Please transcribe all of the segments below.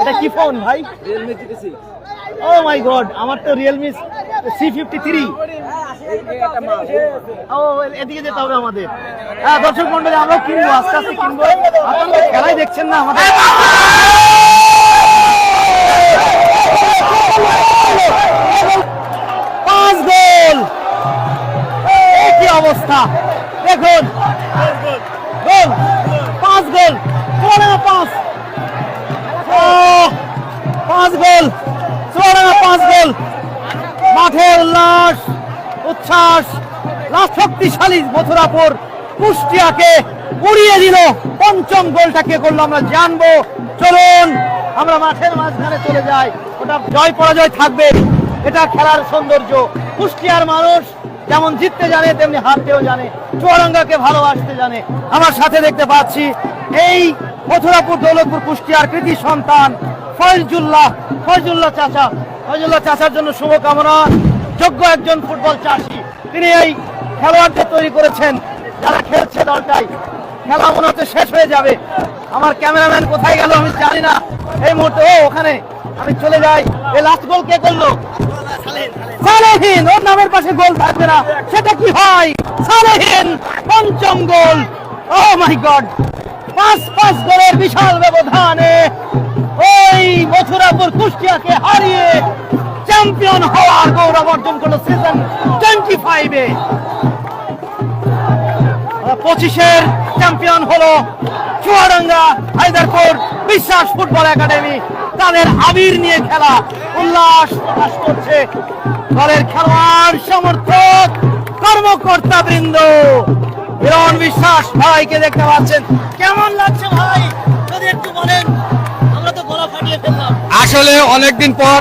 এটা কি ফোন ভাই? Realme GT oh my god আমার তো রিয়েলমি সি ফিফটি থ্রি ও এদিকে যেতে হবে আমাদের। হ্যাঁ দর্শক মন্ডলী আমরাও কিনবো আস্তে আস্তে কিনবো। আপনারা খেলাই দেখছেন না আমাদের। উচ্ছ্বাস লাস্ট শক্তিশালী মথুরাপুর কুষ্টিয়াকে উড়িয়ে দিল। পঞ্চম গোলটা কে করল আমরা জানব। চলুন, আমরা মাঠের মাঝখানে চলে যাই। ওটা জয় পরাজয় থাকবে। এটা খেলার সৌন্দর্য। কুষ্টিয়ার মানুষ যেমন জিততে জানে, তেমনি হারতেও জানে। চুয়াডাঙ্গাকে ভালোবাসতে জানে। আমার সাথে দেখতে পাচ্ছি এই মথুরাপুর, দৌলতপুর, কুষ্টিয়ার কৃতি সন্তান ফয়জুল্লাহ। ফয়জুল্লাহ চাচা। ফয়জুল্লাহ চাচার জন্য শুভকামনা। যোগ্য একজন ফুটবল চাষি। তিনি এই খেলোয়াড়দের তৈরি করেছেন। যারা খেলছে দলটাই। খেলা মনে হচ্ছে শেষ হয়ে যাবে। আমার ক্যামেরাম্যান কোথায় গেল আমি জানি না। এই মুহূর্তে, ও ওখানে। আমি চলে যাই। এই লাস্ট গোল কে করল? সালেহীন। ওর নামের পাশে গোল থাকবে না। সেটা কি হয়? সালেহীন পঞ্চম গোল ও মাই গড পাঁচ পাঁচ গোলের বিশাল ব্যবধানে ওই মথুরাপুর কুষ্টিয়াকে হারিয়ে চ্যাম্পিয়ন হওয়ার গৌরব অর্জন করল সিজন টোয়েন্টি ফাইভে পঁচিশের চ্যাম্পিয়ন হলো চুয়াডাঙ্গা হায়দারপুর বিশ্বাস ফুটবল একাডেমি। তাদের আবির নিয়ে খেলা। উল্লাস প্রকাশ করছে দলের খেলোয়াড়, সমর্থক কর্মকর্তা বৃন্দ হিরণ বিশ্বাস ভাইকে দেখতে পাচ্ছেন। কেমন লাগছে ভাই? যদি একটু বলেন, আমরা তো গলা ফাটিয়ে ফেললাম। আসলে অনেকদিন পর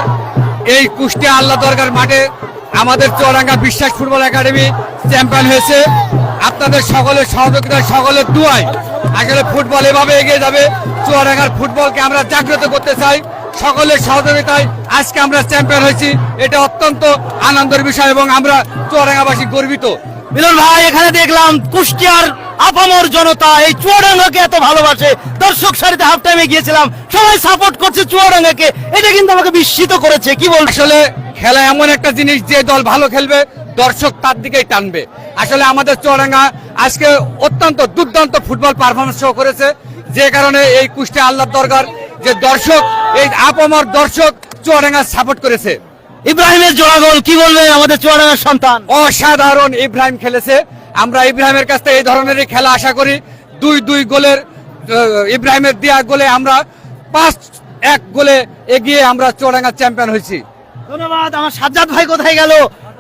এই কুষ্টিয়া আল্লাহ দরগার মাঠে আমাদের চুয়াডাঙ্গা বিশ্বাস ফুটবল একাডেমি চ্যাম্পিয়ন হয়েছে। আপনাদের সকলের সহযোগিতায় সকলের দুয়ায় আসলে ফুটবল এভাবে এগিয়ে যাবে। চুয়াডাঙ্গার ফুটবলকে আমরা জাগ্রত করতে চাই। সকলের সহযোগিতায় আজকে আমরা চ্যাম্পিয়ন হয়েছি। এটা অত্যন্ত আনন্দের বিষয় এবং আমরা চুয়াডাঙ্গাবাসী গর্বিত। মিলন ভাই, এখানে দেখলাম কুষ্টিয়ার আপামর জনতা এই চুয়াডাঙ্গাকে এত ভালোবাসে। দর্শক সারিতে হাফ টাইমে গিয়েছিলাম। সবাই সাপোর্ট করছে চুয়াডাঙ্গাকে। এটা কিন্তু আমাকে বিস্মিত করেছে। কি বল আসলে খেলা এমন একটা জিনিস যে দল ভালো খেলবে দর্শক তার দিকেই টানবে। আসলে আমাদের চুয়াডাঙ্গা আজকে অত্যন্ত দুর্দান্ত ফুটবল পারফরমেন্স শো করেছে। যে কারণে এই কুষ্টিয়া আল্লাহ দরকার যে দর্শক এই আপমর দর্শক চুয়াডাঙ্গা সাপোর্ট করেছে। ইব্রাহিমের জোড়া গোল কি বলবে আমাদের চুয়াডাঙ্গার সন্তান? অসাধারণ ইব্রাহিম খেলেছে। আমরা ইব্রাহিমের কাছ থেকে এই ধরনেরই খেলা আশা করি। দুই দুই গোলের ইব্রাহিমের দেওয়া গোলে আমরা পাঁচ এক গোলে এগিয়ে আমরা চুয়াডাঙ্গা চ্যাম্পিয়ন হয়েছি। ধন্যবাদ। আমার সাজ্জাদ ভাই কোথায় গেল?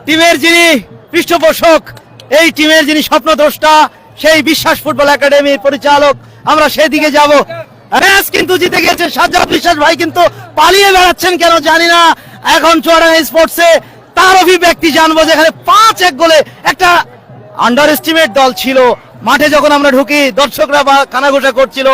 টিমের যিনি পৃষ্ঠপোষক, এই টিমের যিনি স্বপ্নদ্রষ্টা, সেই বিশ্বাস ফুটবল একাডেমির পরিচালক, আমরা সেদিকে যাব। ম্যাচ কিন্তু জিতে গেছে। সাজ্জাদ বিশ্বাস ভাই কিন্তু পালিয়ে বেড়াচ্ছেন কেন জানি না। এখন চুয়াডাঙ্গা স্পোর্টসে তার অভিব্যক্তি জানব যেখানে পাঁচ এক গোলে একটা আন্ডার এস্টিমেট দল ছিল। মাঠে যখন আমরা ঢুকি, দর্শকরা বা কানাঘোষা করছিল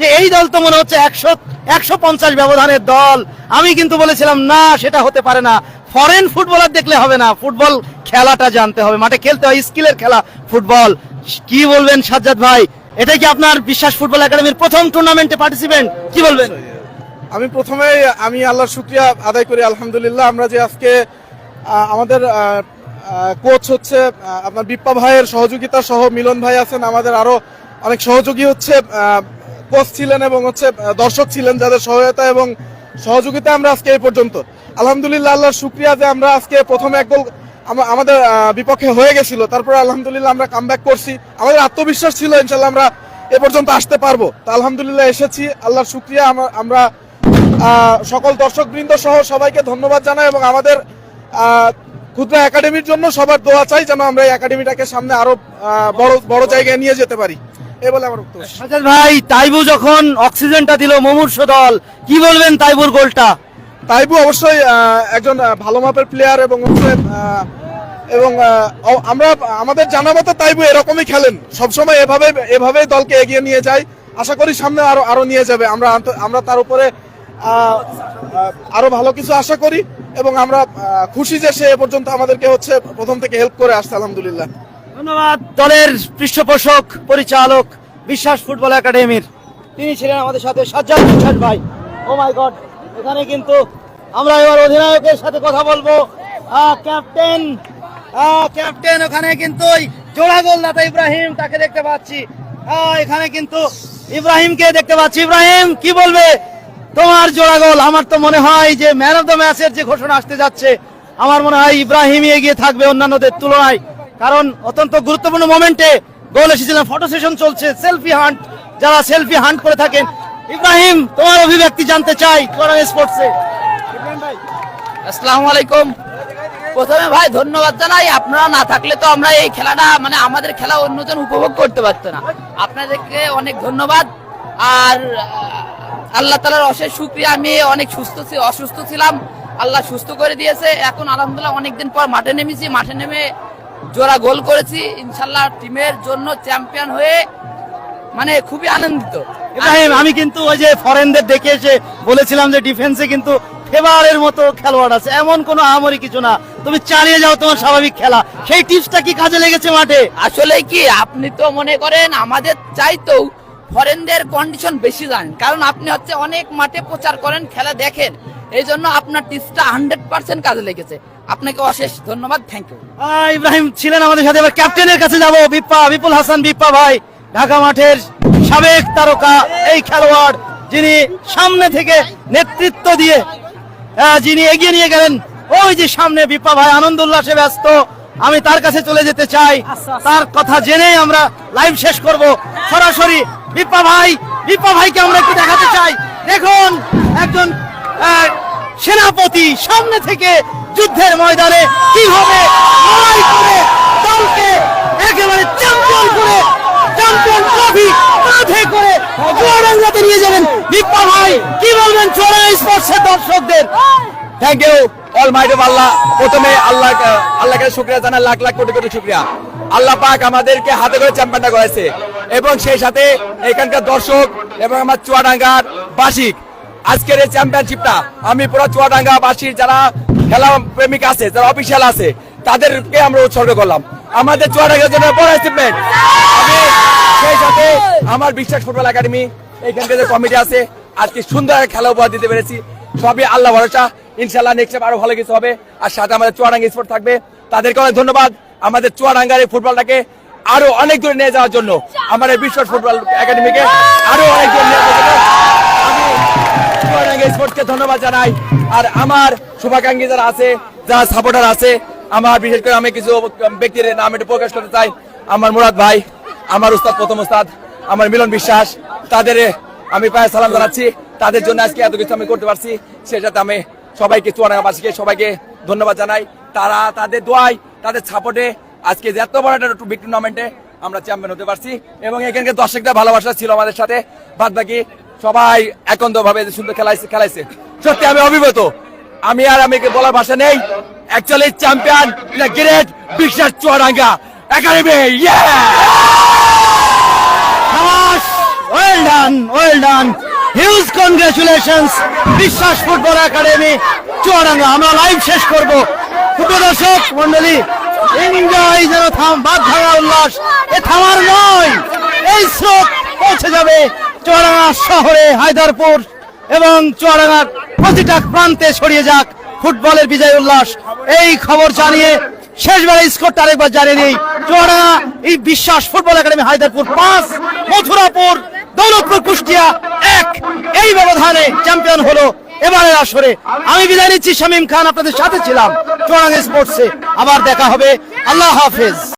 যে এই দল তো মনে হচ্ছে একশো একশো পঞ্চাশ ব্যবধানের দল। আমি কিন্তু বলেছিলাম, না, সেটা হতে পারে না। ফরেন ফুটবলার দেখলে হবে না। ফুটবল খেলাটা জানতে হবে। মাঠে খেলতে হয়, স্কিলের খেলা ফুটবল কি বলবেন সাজ্জাদ ভাই? এটা কি আপনার বিশ্বাস ফুটবল একাডেমির প্রথম টুর্নামেন্টে পার্টিসিপেন্ট কি বলবেন? আমি প্রথমে আমি আল্লাহর শুক্রিয়া আদায় করি, আলহামদুলিল্লাহ। আমরা যে আজকে আমাদের কোচ হচ্ছে আপনার বিপ্পা ভাইয়ের সহযোগিতা সহ মিলন ভাই আছেন, আমাদের আরও অনেক সহযোগী হচ্ছে কোচ ছিলেন এবং হচ্ছে দর্শক ছিলেন যাদের সহায়তা এবং সহযোগিতা আমরা আজকে এই পর্যন্ত। আলহামদুলিল্লাহ, আল্লাহর শুক্রিয়া যে আমরা আজকে প্রথম এক গোল আমাদের বিপক্ষে হয়ে গেছিল, তারপরে আলহামদুলিল্লাহ আমরা কামব্যাক করছি। আমাদের আত্মবিশ্বাস ছিল ইনশাল্লাহ আমরা এ পর্যন্ত আসতে পারব। তো আলহামদুলিল্লাহ এসেছি, আল্লাহর শুক্রিয়া, আমা- আমরা সকল দর্শক বৃন্দ সহ সবাইকে ধন্যবাদ জানাই এবং আমাদের ক্ষুদ্র একাডেমির জন্য সবার দোয়া চাই যেন আমরা এই একাডেমিটাকে সামনে আরও বড় বড় জায়গায় নিয়ে যেতে পারি। এই বলে আমার শেষ। ভাই তাইবু যখন অক্সিজেনটা দিল মুমূর্ষ দল কি বলবেন তাইবুর গোলটা? তাইবু অবশ্যই একজন ভালো মাপের প্লেয়ার এবং এবং আমরা আমাদের জানা মতো তাইবু এরকমই খেলেন। সবসময় এভাবে এভাবেই দলকে এগিয়ে নিয়ে যায়। আশা করি সামনে আরও আরও নিয়ে যাবে। আমরা আমরা তার উপরে আরও ভালো কিছু আশা করি। এবং আমরা খুশি যে সে পর্যন্ত আমাদেরকে হচ্ছে প্রথম থেকে হেল্প করে আসছে, আলহামদুলিল্লাহ। ধন্যবাদ। দলের পৃষ্ঠপোষক পরিচালক বিশ্বাস ফুটবল একাডেমির। তিনি ছিলেন আমাদের সাথে সাজ্জাদ বিশ্বাস ভাই। ও মাই গড এখানে কিন্তু আমরা এবার অধিনায়কের সাথে কথা বলব। ক্যাপ্টেন ক্যাপ্টেন ওখানে কিন্তু ওই জোড়া গোলদাতা ইব্রাহিম তাকে দেখতে পাচ্ছি। এখানে কিন্তু ইব্রাহিমকে দেখতে পাচ্ছি। ইব্রাহিম, কি বলবে? তোমার জোড়া গোল। আমার তো মনে হয় যে ম্যান অফ দ্য ম্যাচের যে ঘোষণা আসতে যাচ্ছে, আমার মনে হয় ইব্রাহিমই এগিয়ে থাকবে অন্যান্যদের তুলনায়। কারণ অত্যন্ত গুরুত্বপূর্ণ মোমেন্টে গোল এসেছিলেন ফটো সেশন চলছে সেলফি হান্ট যারা সেলফি হান্ট করে থাকেন। ইব্রাহিম, তোমার অভিব্যক্তি জানতে চাই চুয়াডাঙ্গা স্পোর্টসে আসসালামু আলাইকুম। প্রথমে ভাই, ধন্যবাদ জানাই। আপনারা না থাকলে তো আমরা এই খেলাটা মানে আমাদের খেলা অন্যজন উপভোগ করতে পারতো না। আপনাদেরকে অনেক ধন্যবাদ। আর আল্লাহ তালার অশেষ শুক্রিয়া। আমি অনেক সুস্থ অসুস্থ ছিলাম। আল্লাহ সুস্থ করে দিয়েছে। এখন আলহামদুলিল্লাহ অনেকদিন পর মাঠে নেমেছি। মাঠে নেমে জোড়া গোল করেছি। ইনশাল্লাহ টিমের জন্য চ্যাম্পিয়ন হয়ে মানে খুবই আনন্দিত। ইব্রাহিম আমি কিন্তু ওই যে ফরেনদের দেখে এসে বলেছিলাম যে ডিফেন্সে কিন্তু ফেভারের মতো খেলোয়াড় আছে। এমন কোনো আহামরি কিছু না। তুমি চালিয়ে যাও তোমার স্বাভাবিক খেলা। সেই টিপসটা কি কাজে লেগেছে মাঠে? আসলে কি আপনি তো মনে করেন আমাদের চাইতেও ফরেনদের কন্ডিশন বেশি জানেন। কারণ আপনি হচ্ছে অনেক মাঠে প্রচার করেন খেলা দেখেন। এই জন্য আপনার টিপসটা হান্ড্রেড পার্সেন্ট কাজে লেগেছে। আপনাকে অশেষ ধন্যবাদ। থ্যাংক ইউ ইব্রাহিম ছিলেন আমাদের সাথে। এবার ক্যাপ্টেনের কাছে যাব। বিপ্পা বিপুল হাসান বিপ্পা ভাই। ঢাকা মাঠের সাবেক তারকা এই খেলোয়াড় যিনি সামনে থেকে নেতৃত্ব দিয়ে যিনি এগিয়ে নিয়ে গেলেন। ওই যে সামনে বিপ্পা ভাই আনন্দ উল্লাসে ব্যস্ত। আমি তার কাছে চলে যেতে চাই। তার কথা জেনেই আমরা লাইভ শেষ করব। সরাসরি বিপ্পা ভাই বিপ্পা ভাইকে আমরা একটু দেখাতে চাই। দেখুন, একজন সেনাপতি সামনে থেকে যুদ্ধের ময়দানে কীভাবে কি থ্যাংক ইউ অল আল্লাহ প্রথমে আল্লাহ আল্লাহকে শুক্রিয়া লাখ লাখ কোটি কোটি শুক্রিয়া। আল্লাহ পাক আমাদেরকে হাতে করে চ্যাম্পিয়নটা করেছে এবং সেই সাথে এখানকার দর্শক এবং আমার চুয়াডাঙ্গার বাসিক। আজকের এই চ্যাম্পিয়নশিপটা আমি পুরো চুয়াডাঙ্গা বাসীর যারা খেলা প্রেমিক আছে, যারা অফিসিয়াল আছে, তাদেরকে আমরা উৎসর্গ করলাম। আমাদের চুয়াডাঙ্গার জন্য বড় অ্যাচিভমেন্ট আমি সেই সাথে আমার বিশ্বাস ফুটবল একাডেমি, এখানকার যে কমিটি আছে, আজকে সুন্দর খেলা উপহার দিতে পেরেছি। সবই আল্লাহ ভরসা। ইনশাল্লাহ নেক্সট আরও ভালো কিছু হবে। আর সাথে আমাদের চুয়াডাঙ্গা স্পোর্ট থাকবে। তাদেরকে অনেক ধন্যবাদ। আমাদের চুয়াডাঙ্গার এই ফুটবলটাকে আরও অনেক দূরে নিয়ে যাওয়ার জন্য আমার এই বিশ্বাস ফুটবল একাডেমিকে আরও অনেক দূরে নিয়ে যাওয়ার জন্য আমি ধন্যবাদ জানাই। আর আমার শুভাকাঙ্ক্ষী যারা আছে, যারা সাপোর্টার আছে, আমার বিশেষ করে আমি কিছু ব্যক্তির নাম একটু প্রকাশ করতে চাই। আমার মুরাদ ভাই, আমার উস্তাদ, প্রথম উস্তাদ, আমার মিলন বিশ্বাস, তাদের আমি পায়ে সালাম জানাচ্ছি। তাদের জন্য আজকে এত কিছু আমি করতে পারছি। সেটাতে আমি সবাইকে, চুয়াডাঙ্গাবাসীকে সবাইকে ধন্যবাদ জানাই। তারা তাদের দোয়াই তাদের সাপোর্টে আজকে যে এত বড় একটা বিগ টুর্নামেন্টে আমরা চ্যাম্পিয়ন হতে পারছি এবং এখানকার দর্শকদের ভালোবাসা ছিল আমাদের সাথে। বাদ বাকি সবাই একান্ত ভাবে সুন্দর খেলাইছে খেলাইছে। সত্যি আমি অভিভূত। আমি আর আমি বলার ভাষা নেই। Actually champion great Biswas Chuadanga academy well done well done huge congratulations Biswas football academy Chuadanga আমরা লাইভ শেষ করব। দর্শক মন্ডলী এনজয় যেন থাম, বাদ ভাঙা উল্লাস, এ থামার নয়, এই স্রোত পৌঁছে যাবে চুয়াডাঙ্গা শহরে, হায়দারপুর, এবং চুয়াডাঙ্গার প্রতিটা প্রান্তে ছড়িয়ে যাক ফুটবলের বিজয় উল্লাস। এই খবর জানিয়ে শেষবারে স্কোরটা আরেকবার জানিয়ে নেই। চুয়াডাঙ্গা, এই বিশ্বাস ফুটবল একাডেমি, হায়দারপুর পাঁচ, মথুরাপুর, দৌলতপুর কুষ্টিয়া এক, এই ব্যবধানে চ্যাম্পিয়ন হলো এবারের আসরে আমি বিদায় নিচ্ছি শামীম খান আপনাদের সাথে ছিলাম চোরাং স্পোর্টসে। আবার দেখা হবে। আল্লাহ হাফেজ।